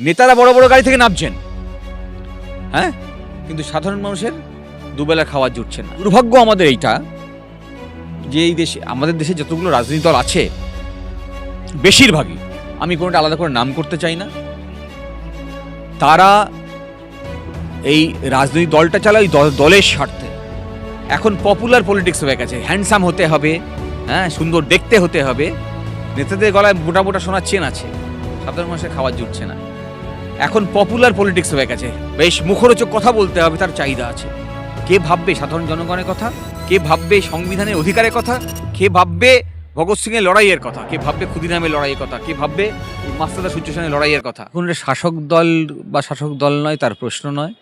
নেতারা বড় বড় গাড়ি থেকে নামছেন। হ্যাঁ? কিন্তু সাধারণ মানুষের দুবেলা খাওয়া জুটছে না। দুর্ভাগ্য আমাদের এইটা যে এই দেশে, আমাদের দেশে যতগুলো রাজনৈতিক দল আছে, বেশিরভাগই, আমি কোনোটা আলাদা করে নাম করতে চাই না, তারা এই রাজনৈতিক দলটা চালায়, ওই দল- দলের স্বার্থে। এখন পপুলার পলিটিক্স হয়ে গেছে। হ্যান্ডসাম হতে হবে হ্যাঁ সুন্দর দেখতে হতে হবে। নেতাদের গলায় মোটা মোটা সোনার চেন আছে। সাধারণ মানুষের খাবার জুটছে না। এখন পপুলার পলিটিক্স হয়ে গেছে। বেশ মুখরোচক কথা বলতে হবে, তার চাহিদা আছে। কে ভাববে সাধারণ জনগণের কথা? কে ভাববে সংবিধানের অধিকারের কথা? কে ভাববে ভগৎ সিংয়ের লড়াইয়ের কথা? কে ভাববে ক্ষুদিরামের লড়াইয়ের কথা? কে ভাববে মাস্তাদা সূর্য সেনের লড়াইয়ের কথা? এখন শাসক দল বা শাসক দল নয়, তার প্রশ্ন নয়।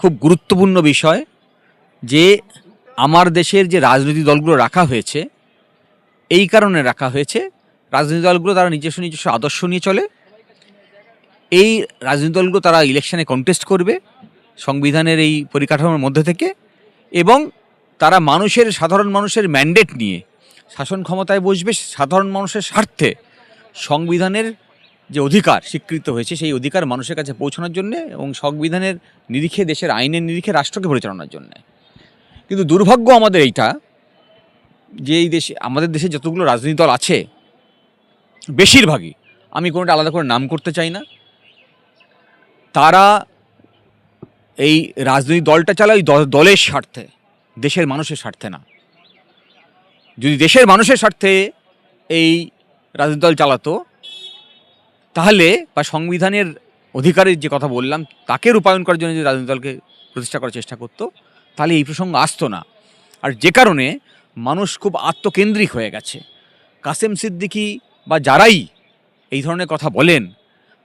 খুব গুরুত্বপূর্ণ বিষয় যে আমার দেশের যে রাজনৈতিক দলগুলো রাখা হয়েছে, এই কারণে রাখা হয়েছে। রাজনৈতিক দলগুলো তারা নিজস্ব নিজস্ব আদর্শ নিয়ে চলে। এই রাজনৈতিক দলগুলো তারা ইলেকশনে কন্টেস্ট করবে সংবিধানের এই পরিকাঠামোর মধ্যে থেকে এবং তারা মানুষের, সাধারণ মানুষের ম্যান্ডেট নিয়ে শাসন ক্ষমতায় বসবে, সাধারণ মানুষের স্বার্থে সংবিধানের যে অধিকার স্বীকৃত হয়েছে, সেই অধিকার মানুষের কাছে পৌঁছানোর জন্য এবং সংবিধানের নিরিখে, দেশের আইনের নিরিখে রাষ্ট্রকে পরিচালনার জন্য। কিন্তু দুর্ভাগ্য আমাদের এইটা যে এই দেশে, আমাদের দেশে যতগুলো রাজনৈতিক দল আছে, বেশিরভাগই, আমি কোনোটা আলাদা করে নাম করতে চাই না। তারা এই রাজনৈতিক দলটা চালায় দলের স্বার্থে, দেশের মানুষের স্বার্থে না। যদি দেশের মানুষের স্বার্থে এই রাজনৈতিক দল চালাতো, তাহলে বা সংবিধানের অধিকারের যে কথা বললাম, তাকে রূপায়ণ করার জন্য যদি রাজনৈতিক দলকে প্রতিষ্ঠা করার চেষ্টা করতো, তাহলে এই প্রসঙ্গ আসতো না। আর যে কারণে মানুষ খুব আত্মকেন্দ্রিক হয়ে গেছে। কাসেম সিদ্দিকি বা যারাই এই ধরনের কথা বলেন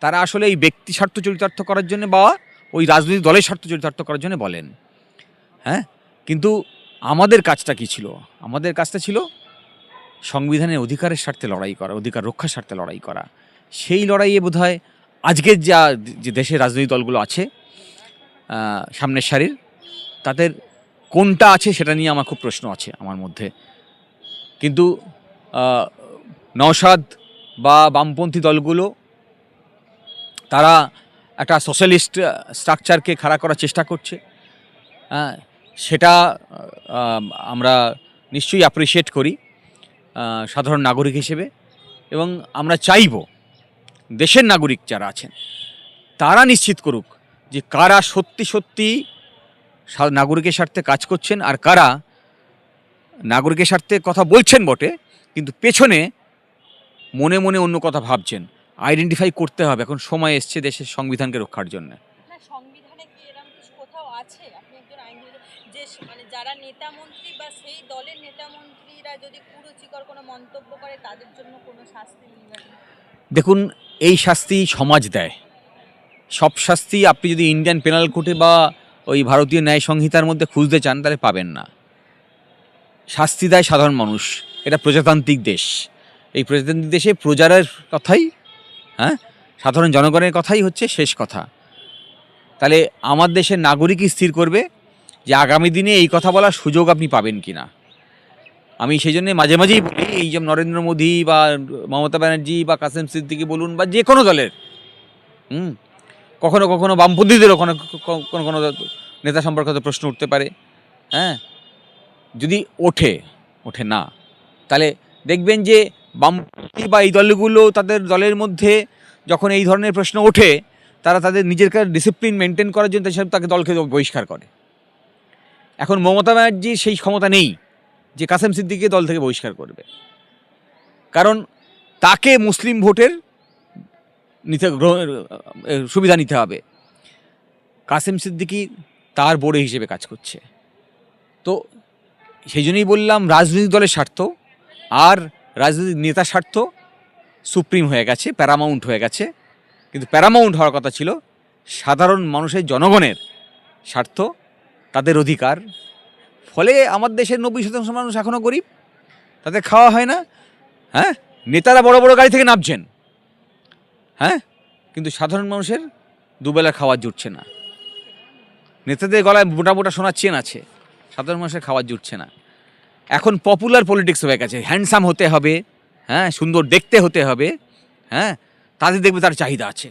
তারা আসলে এই ব্যক্তি স্বার্থ চরিতার্থ করার জন্য বা ওই রাজনৈতিক দলের স্বার্থ চরিতার্থ করার জন্য বলেন। হ্যাঁ? কিন্তু আমাদের কাজটা কি ছিল? আমাদের কাজটা ছিল সংবিধানের অধিকারের স্বার্থে লড়াই করা, অধিকার রক্ষার স্বার্থে লড়াই করা। সেই লড়াইয়ে বোধ হয় আজকের যা যে দেশের রাজনৈতিক দলগুলো আছে সামনের সারির, তাদের কোনটা আছে সেটা নিয়ে আমার খুব প্রশ্ন আছে আমার মধ্যে। কিন্তু নওশাদ বা বামপন্থী দলগুলো তারা একটা সোশ্যালিস্ট স্ট্রাকচারকে খাড়া করার চেষ্টা করছে। হ্যাঁ সেটা আমরা নিশ্চয়ই অ্যাপ্রিসিয়েট করি সাধারণ নাগরিক হিসেবে। এবং আমরা চাইব, দেশের নাগরিক যারা আছেন, তারা নিশ্চিত করুক যে কারা সত্যি সত্যি নাগরিকের স্বার্থে কাজ করছেন আর কারা নাগরিকের স্বার্থে কথা বলছেন বটে, কিন্তু পেছনে মনে মনে অন্য কথা ভাবছেন। আইডেন্টিফাই করতে হবে। এখন সময় এসছে দেশের সংবিধানকে রক্ষার জন্য। না সংবিধানে কি এরকম কিছু কোথাও আছে? আপনি একজন আইনজীবী যে স- মানে যারা নেতা মন্ত্রী বা সেই দলের নেতা মন্ত্রীরা যদি কুরুচিকর কোনো মন্তব্য করে তাদের জন্য কোনো শাস্তি দেখুন এই শাস্তি সমাজ দেয়। সব শাস্তি আপনি যদি ইন্ডিয়ান পেনাল কোর্টে বা ওই ভারতীয় ন্যায় সংহিতার মধ্যে খুঁজতে চান তাহলে পাবেন না। শাস্তি দেয় সাধারণ মানুষ। এটা প্রজাতান্ত্রিক দেশ। এই প্রজাতান্ত্রিক দেশে প্রজারের কথাই হ্যাঁ? সাধারণ জনগণের কথাই হচ্ছে শেষ কথা। তাহলে আমার দেশের নাগরিকই স্থির করবে যে আগামী দিনে এই কথা বলার সুযোগ আপনি পাবেন কি না আমি সেই জন্যে মাঝে মাঝেই বলি, এই যে নরেন্দ্র মোদী বা মমতা ব্যানার্জি বা কাসেম সিদ্দিকি বলুন বা যে কোনো দলের, হুম? কখনো কখনো বামপন্থীদেরও কোনো কোনো কোনো নেতা সম্পর্কে হয়তো প্রশ্ন উঠতে পারে। হ্যাঁ? যদি ওঠে ওঠে না, তাহলে দেখবেন যে বামপন্থী বা এই দলগুলো তাদের দলের মধ্যে যখন এই ধরনের প্রশ্ন ওঠে, তারা তাদের নিজের ডিসিপ্লিন মেনটেন করার জন্য তাদের তাকে দলকে বহিষ্কার করে। এখন মমতা ব্যানার্জির সেই ক্ষমতা নেই যে কাসেম সিদ্দিককে দল থেকে বহিষ্কার করবে। কারণ তাকে মুসলিম ভোটের নিতে সুবিধা নিতে হবে। কাসেম সিদ্দিকি তার বোর্ডে হিসেবে কাজ করছে। তো সেই জন্যই বললাম, রাজনৈতিক দলের স্বার্থ। আর রাজনৈতিক নেতার স্বার্থ সুপ্রিম হয়ে গেছে প্যারামাউন্ট হয়ে গেছে। কিন্তু প্যারামাউন্ট হওয়ার কথা ছিল সাধারণ মানুষের জনগণের স্বার্থ, তাদের অধিকার। ফলে আমার দেশের নব্বই শতাংশ মানুষ এখনও গরিব, তাদের খাওয়া হয় না। হ্যাঁ? নেতারা বড় বড় গাড়ি থেকে নামছেন। হ্যাঁ? কিন্তু সাধারণ মানুষের দুবেলা খাওয়ার জুটছে না। নেতাদের গলায় মোটা মোটা সোনার চেন আছে। সাধারণ মানুষের খাওয়ার জুটছে না। এখন পপুলার পলিটিক্স হয়ে গেছে। হ্যান্ডসাম হতে হবে হ্যাঁ সুন্দর দেখতে হতে হবে হ্যাঁ তাদের দেখবে তার চাহিদা আছে।